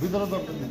ভিতরে দরকার নেই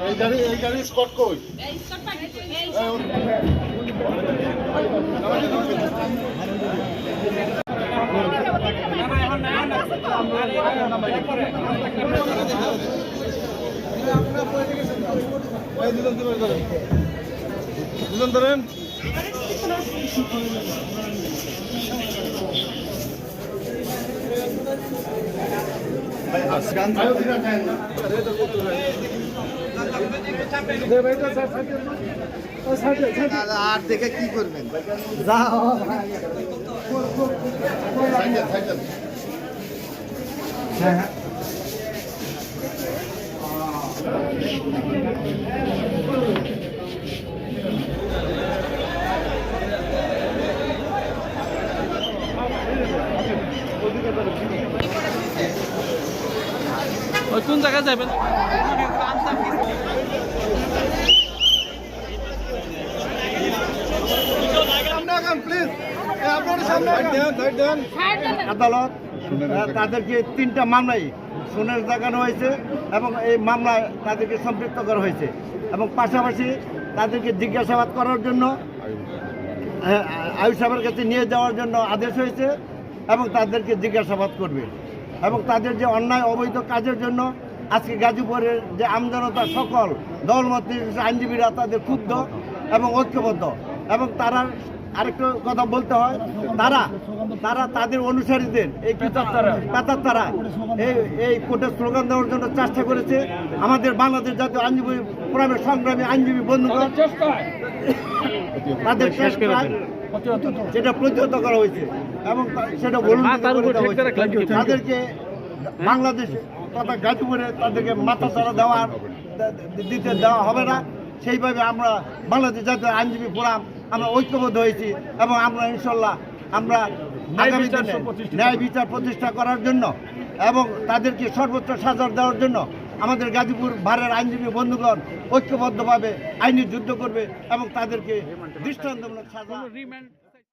এই গাড়ি এই গাড়ি স্কট কই দুজন ধরেন। আর দেখে কি করবেন? সাইকেল ওই কোন জায়গায় যাবেন? আদালত তাদেরকে তিনটা মামলায় সোনের দেখানো হয়েছে এবং এই মামলায় তাদেরকে সম্পৃক্ত করা হয়েছে। এবং পাশাপাশি তাদেরকে জিজ্ঞাসাবাদ করার জন্য আয়ুষ সাহেবের কাছে নিয়ে যাওয়ার জন্য আদেশ হয়েছে। এবং তাদেরকে জিজ্ঞাসাবাদ করবে। এবং তাদের যে অন্যায়, অবৈধ কাজের জন্য আজকে গাজীপুরের যে আমজনতা সকল দলমত আইনজীবীরা তাদের ক্ষুব্ধ এবং ঐক্যবদ্ধ। এবং তারা আরেকটু কথা বলতে হয়, তারা তারা তাদের অনুসারীদের, এই কাতার তারা এই এই কোর্টে স্লোগান দেওয়ার জন্য চেষ্টা করেছে। আমাদের বাংলাদেশ জাতীয় আইনজীবী ফোরামের সংগ্রামী আইনজীবী বন্ধুগণ। তাদের সেটা প্রতিহত করা হয়েছে এবং সেটা বলুন তাদেরকে বাংলাদেশ তথা গাজীপুরে তাদেরকে মাথা চারা দেওয়ার দিতে দেওয়া হবে না। সেইভাবে আমরা বাংলাদেশ জাতীয় আইনজীবী ফোরাম আমরা ঐক্যবদ্ধ হয়েছি এবং আমরা ইনশাল্লাহ আমরা আগামী দিনে ন্যায় বিচার প্রতিষ্ঠা করার জন্য এবং তাদেরকে সর্বোচ্চ সাজা দেওয়ার জন্য আমাদের গাজীপুর ভারের আইনজীবী বন্ধুগণ ঐক্যবদ্ধভাবে আইনি যুদ্ধ করবে এবং তাদেরকে দৃষ্টান্তমূলক সাজা